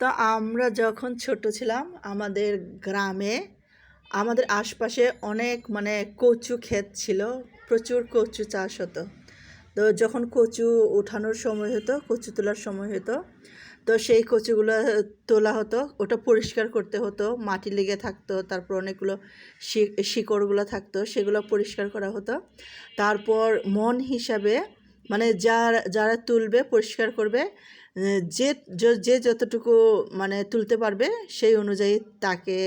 তো আমরা যখন ছোট ছিলাম, আমাদের গ্রামে আমাদের আশপাশে অনেক মানে কচু ক্ষেত ছিল, প্রচুর কচু চাষ হতো। তো যখন কচু ওঠানোর সময় হতো, কচু তোলার সময় হতো, তো সেই কচুগুলো তোলা হতো, ওটা পরিষ্কার করতে হতো, মাটি লেগে থাকতো, তারপর অনেকগুলো শিকড়গুলো থাকতো, সেগুলো পরিষ্কার করা হতো। তারপর মন হিসাবে মানে যার, যারা তুলবে, পরিষ্কার করবে যে যে যতটুকু মানে তুলতে পারবে সেই অনুযায়ী তাকে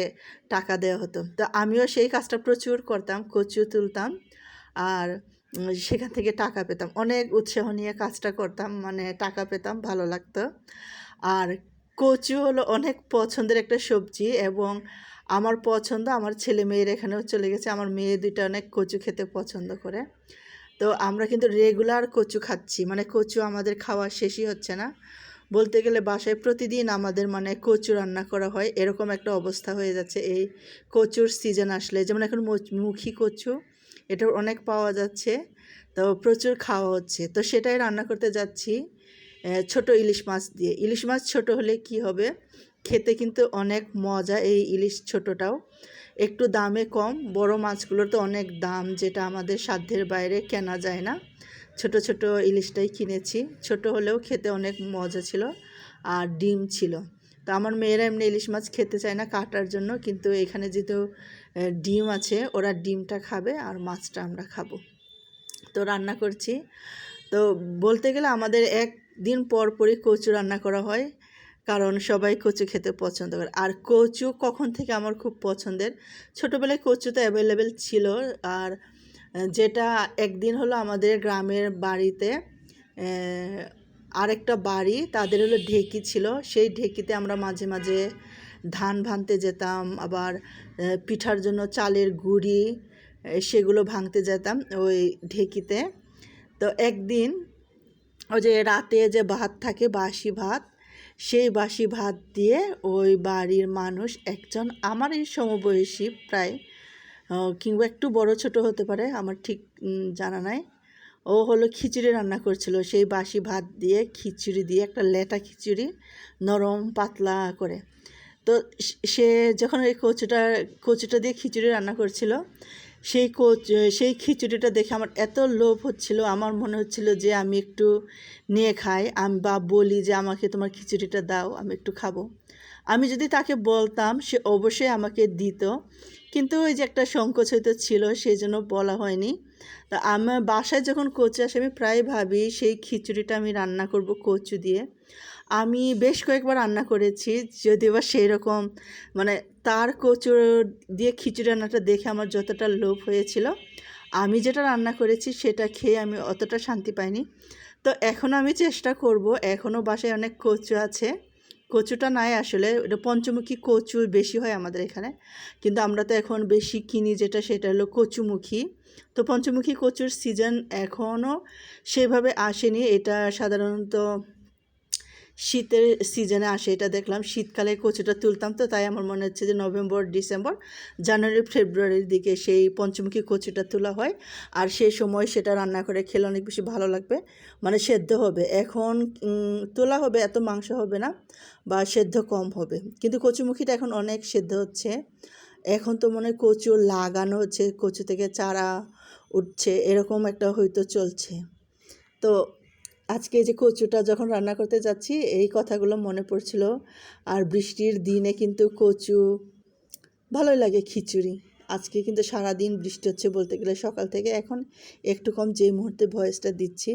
টাকা দেওয়া হতো। তো আমিও সেই কাজটা প্রচুর করতাম, কচু তুলতাম আর সেখান থেকে টাকা পেতাম। অনেক উৎসাহ নিয়ে কাজটা করতাম মানে টাকা পেতাম, ভালো লাগতো। আর কচু হলো অনেক পছন্দের একটা সবজি এবং আমার পছন্দ, আমার ছেলে মেয়ের এখানেও চলে গেছে, আমার মেয়ে দুইটা অনেক কচু খেতে পছন্দ করে। তো আমরা কিন্তু রেগুলার কচু খাচ্ছি মানে কচু আমাদের খাওয়া শেষই হচ্ছে না। বলতে গেলে বাসায় প্রতিদিন আমাদের মানে কচু রান্না করা হয়। এরকম একটা অবস্থা হয়ে যাচ্ছে এই কচুর সিজন আসলে। যেমন এখন মুখী কচু এটা অনেক পাওয়া যাচ্ছে। তো প্রচুর খাওয়া হচ্ছে। তো সেটাই রান্না করতে যাচ্ছি ছোট ইলিশ মাছ দিয়ে। ইলিশ মাছ ছোট হলে কি হবে? খেতে কিন্তু অনেক মজা এই ইলিশ ছোটটাও। একটু দামে কম, বড় মাছগুলোর তো অনেক দাম যেটা আমাদের সাধ্যের বাইরে কেনা যায় না। ছোট ছোট ইলিশটাই কিনেছি। ছোট হলেও খেতে অনেক মজা ছিল আর ডিম ছিল। তো আমার মেয়েরা এমনি ইলিশ মাছ খেতে চায় না কাটার জন্য, কিন্তু এখানে যেহেতু ডিম আছে, ওরা ডিমটা খাবে আর মাছটা আমরা খাব। তো রান্না করছি। তো বলতে গেলে আমাদের একদিন পর পরই কচু রান্না করা হয়, কারণ সবাই কচু খেতে পছন্দ করে। আর কচু কখন থেকে আমার খুব পছন্দের? ছোটোবেলায় কচু তো অ্যাভেলেবেল ছিল, আর যেটা একদিন হলো আমাদের গ্রামের বাড়িতে আরেকটা বাড়ি, তাদের হলো ঢেকি ছিল। সেই ঢেকিতে আমরা মাঝে মাঝে ধান ভাঙতে যেতাম, আবার পিঠার জন্য চালের গুঁড়ি সেগুলো ভাঙতে যেতাম ওই ঢেকিতে। তো একদিন ওই যে রাতে যে ভাত থাকে, বাসি ভাত, সেই বাসি ভাত দিয়ে ওই বাড়ির মানুষ, একজন আমার এই সমবয়সী, প্রায় কিংবা একটু বড় ছোট হতে পারে, আমার ঠিক জানা নাই। ও হলো খিচুড়ি রান্না করছিল, সেই বাসি ভাত দিয়ে খিচুড়ি দিয়ে একটা লেটা খিচুড়ি, নরম, পাতলা করে। তো সে- যখন ওই কচুটা কচুটা দিয়ে খিচুড়ি রান্না করছিল, সেই কোচ, সেই খিচুড়িটা দেখে আমার এত লোভ হচ্ছিল, আমার মনে হচ্ছিল যে আমি একটু নিয়ে খাই, আমি বা বলি যে আমাকে তোমার খিচুড়িটা দাও, আমি একটু খাব। আমি যদি তাকে বলতাম, সে অবশ্যই আমাকে দিত। কিন্তু ওই যে একটা সংকোচ হয়তো ছিল, সেই জন্য বলা হয়নি। তা আমার বাসায় যখন কচু আসে, আমি প্রায় ভাবি সেই খিচুড়িটা আমি রান্না করব কচু দিয়ে। আমি বেশ কয়েকবার রান্না করেছি, যদিও বা সেই রকম মানে তার কচু দিয়ে খিচুড়ি রান্নাটা দেখে আমার যতটা লোভ হয়েছিল, আমি যেটা রান্না করেছি সেটা খেয়ে আমি অতটা শান্তি পাইনি। তো এখনও আমি চেষ্টা করব, এখনও বাসায় অনেক কচু আছে। কচুটা নাই আসলে, এটা পঞ্চমুখী কচু বেশি হয় আমাদের এখানে। কিন্তু আমরা তো এখন বেশি কিনি যেটা, সেটা হলো কচুমুখী। তো পঞ্চমুখী কচুর সিজন এখনও সেভাবে আসেনি। এটা সাধারণত শীতের সিজনে আসে, এটা দেখলাম। শীতকালে কচুটা তুলতাম তো, তাই আমার মনে হচ্ছে যে নভেম্বর, ডিসেম্বর, জানুয়ারি, ফেব্রুয়ারির দিকে সেই পঞ্চমুখী কচুটা তোলা হয়। আর সেই সময় সেটা রান্না করে খেলে অনেক বেশি ভালো লাগবে মানে সেদ্ধ হবে। এখন তোলা হবে, এত মাংস হবে না, বা সেদ্ধ কম হবে। কিন্তু কচুমুখিটা এখন অনেক সেদ্ধ হচ্ছে। এখন তো মনে হয় কচু লাগানো হচ্ছে, কচু থেকে চারা উঠছে, এরকম একটা হয়তো চলছে। তো আজকে যে কচুটা যখন রান্না করতে যাচ্ছি, এই কথাগুলো মনে পড়ছিল। আর বৃষ্টির দিনে কিন্তু কচু, ভালোই লাগে খিচুড়ি। আজকে কিন্তু সারা দিন বৃষ্টি হচ্ছে বলতে গেলে সকাল থেকে। এখন একটু কম যে মুহূর্তে ভয়েসটা দিচ্ছি।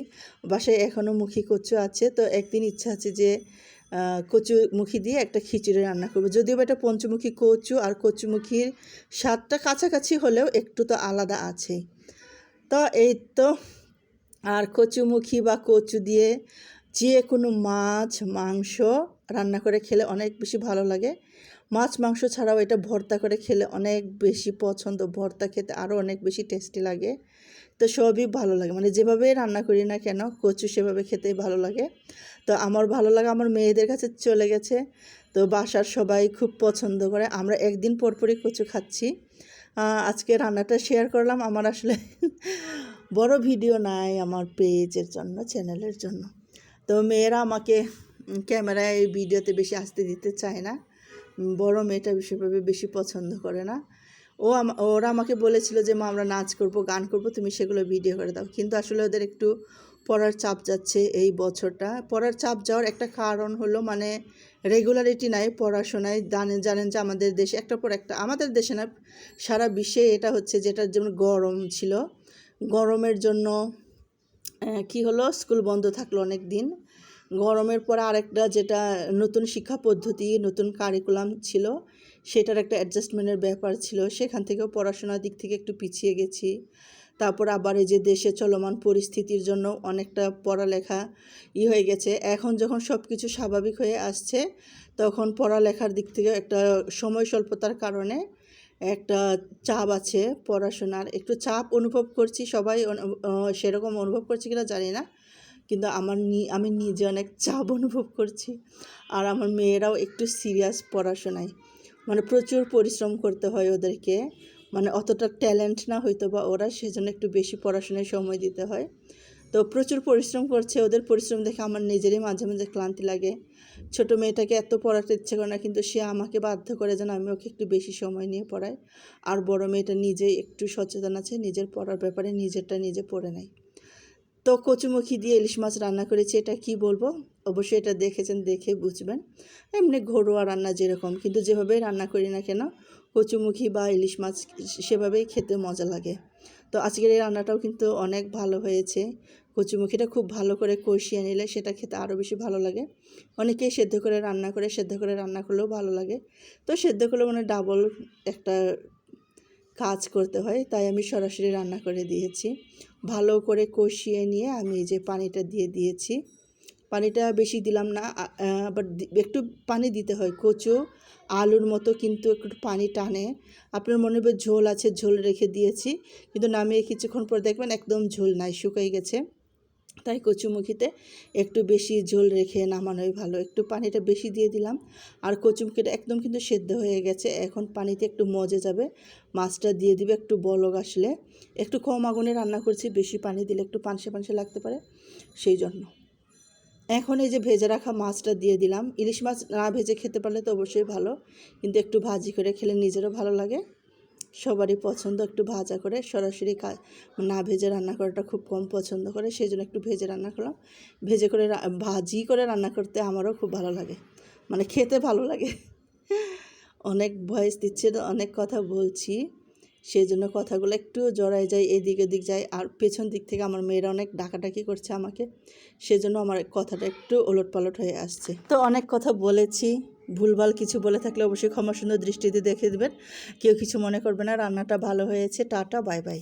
বাসায় এখনও মুখী কচু আছে। তো একদিন ইচ্ছা আছে যে কচু মুখী দিয়ে একটা খিচুড়ি রান্না করব। যদিও এটা পঞ্চমুখী কচু আর কচুমুখির স্বাদটা কাছাকাছি হলেও একটু তো আলাদা আছে তো এই তো আর কচুমুখী বা কচু দিয়ে যে কোনো মাছ, মাংস রান্না করে খেলে অনেক বেশি ভালো লাগে। মাছ, মাংস ছাড়াও এটা ভর্তা করে খেলে অনেক বেশি পছন্দ। ভর্তা খেতে আরও অনেক বেশি টেস্টি লাগে। তো সবই ভালো লাগে। মানে যেভাবে রান্না করি না কেন, কচু সেভাবে খেতেই ভালো লাগে। তো আমার ভালো লাগে আমার মেয়েদের কাছে চলে গেছে। তো বাসার সবাই খুব পছন্দ করে। আমরা একদিন পর পরই কচু খাচ্ছি। আজকে রান্নাটা শেয়ার করলাম। আমার আসলে বড় ভিডিও নাই আমার পেজের জন্য চ্যানেলের জন্য। তো মেয়েরা আমাকে ক্যামেরায় ভিডিওতে বেশি আসতে দিতে চায় না। বড় মেয়েটা বিশেষভাবে বেশি পছন্দ করে না। ও ওরা আমাকে বলেছিল যে, মা, আমরা নাচ করব, গান করব, তুমি সেগুলো ভিডিও করে দাও। কিন্তু আসলে ওদের একটু পড়ার চাপ যাচ্ছে এই বছরটা। পড়ার চাপ যাওয়ার একটা কারণ হলো মানে রেগুলারিটি নাই পড়াশোনায়, জানেন জানেন যে আমাদের দেশে একটা পর একটা, আমাদের দেশে না, সারা বিশ্বে এটা হচ্ছে যেটার যেমন গরম ছিল, গরমের জন্য কি হলো, স্কুল বন্ধ থাকল অনেক দিন গরমের পর আরেকটা যেটা নতুন শিক্ষা পদ্ধতি, নতুন কারিকুলাম ছিল, সেটার একটা অ্যাডজাস্টমেন্টের ব্যাপার ছিল। সেখান থেকেও পড়াশোনার দিক থেকে একটু পিছিয়ে গেছি। তারপর আবার এই যে দেশে চলমান পরিস্থিতির জন্য অনেকটা পড়ালেখা ই হয়ে গেছে। এখন যখন সব কিছু স্বাভাবিক হয়ে আসছে, তখন পড়ালেখার দিক থেকে একটা সময় স্বল্পতার কারণে একটা চাপ আছে পড়াশোনার। একটু চাপ অনুভব করছি, সবাই সেরকম অনুভব করছি কিনা জানি না। কিন্তু আমার নি- আমি নিজে অনেক চাপ অনুভব করছি। আর আমার মেয়েরাও একটু সিরিয়াস পড়াশোনায়। মানে প্রচুর পরিশ্রম করতে হয় ওদেরকে। মানে অতটা ট্যালেন্ট না হয়তো বা ওরা, সেজন্য একটু বেশি পড়াশোনায় সময় দিতে হয়। তো প্রচুর পরিশ্রম করছে, ওদের পরিশ্রম দেখে আমার নিজেরই মাঝে মাঝে ক্লান্তি লাগে। ছোট মেয়েটাকে এত পড়াতে ইচ্ছে করে না, কিন্তু সে আমাকে বাধ্য করে যেন আমি ওকে একটু বেশি সময় নিয়ে পড়াই। আর বড় মেয়েটা নিজেই একটু সচেতন আছে, নিজের পড়ার ব্যাপারে নিজেরটা নিজে পড়ে নেয়। তো কচুমুখী দিয়ে ইলিশ মাছ রান্না করেছি, এটা কি বলব? অবশ্যই এটা দেখেছেন, দেখে বুঝবেন। এমনি ঘরোয়া রান্না যেরকম, কিন্তু যেভাবেই রান্না করি না কেন কচুমুখী বা ইলিশ মাছ সেভাবেই খেতে মজা লাগে। তো আজকের এই রান্নাটাও কিন্তু অনেক ভালো হয়েছে। কচুমুখিটা খুব ভালো করে কষিয়ে নিলে সেটা খেতে আরও বেশি ভালো লাগে। অনেকেই সেদ্ধ করে রান্না করে, সেদ্ধ করে রান্না করলেও ভালো লাগে। তো সেদ্ধ করলে মানে ডাবল একটা কাজ করতে হয়, তাই আমি সরাসরি রান্না করে দিয়েছি। ভালো করে কষিয়ে নিয়ে আমি যে পানিটা দিয়ে দিয়েছি। পানিটা বেশি দিলাম না দি- একটু পানি দিতে হয়, কচু, আলুর মতো কিন্তু একটু পানি টানে। আপনার মনে হবে ঝোল আছে, ঝোল রেখে দিয়েছি, কিন্তু নামিয়ে কিছুক্ষণ পর দেখবেন একদম ঝোল নাই শুকিয়ে গেছে। তাই কচুমুখিতে একটু বেশি ঝোল রেখে নামানোই ভালো। একটু পানিটা বেশি দিয়ে দিলাম, আর কচুমুখিটা একদম কিন্তু সেদ্ধ হয়ে গেছে। এখন পানিতে একটু মজে যাবে, মাছটা দিয়ে দিবে একটু বলক আসলে। একটু কম আগুনে রান্না করছি, বেশি পানি দিলে একটু পানসে পানসে লাগতে পারে, সেই জন্য। এখন এই যে ভেজে রাখা মাছটা দিয়ে দিলাম। ইলিশ মাছ না ভেজে খেতে পারলে তো অবশ্যই ভালো, কিন্তু একটু ভাজি করে খেলে নিজেরও ভালো লাগে। সবারই পছন্দ একটু ভাজা করে, সরাসরি না ভেজে রান্না করাটা খুব কম পছন্দ করে, সেই জন্য একটু ভেজে রান্না করলাম। ভেজে করে ভাজি করে রান্না করতে আমারও খুব ভালো লাগে মানে খেতে ভালো লাগে। অনেক ভয়েস দিচ্ছে তো অনেক কথা বলছি। সেই জন্য কথাগুলো একটু জড়ায় যায়, এদিক ওদিক যায়। আর পেছন দিক থেকে আমার মেয়েরা অনেক ডাকাডাকি করছে আমাকে। সেজন্য আমার কথাটা একটু ওলট পালট হয়ে আসছে। তো অনেক কথা বলেছি। ভুলভাল কিছু বলে থাকলে অবশ্যই ক্ষমা সুন্দর দৃষ্টিতে দেখে দেবেন। কেউ কিছু মনে করবে না। রান্নাটা ভালো হয়েছে। Tata, bye bye.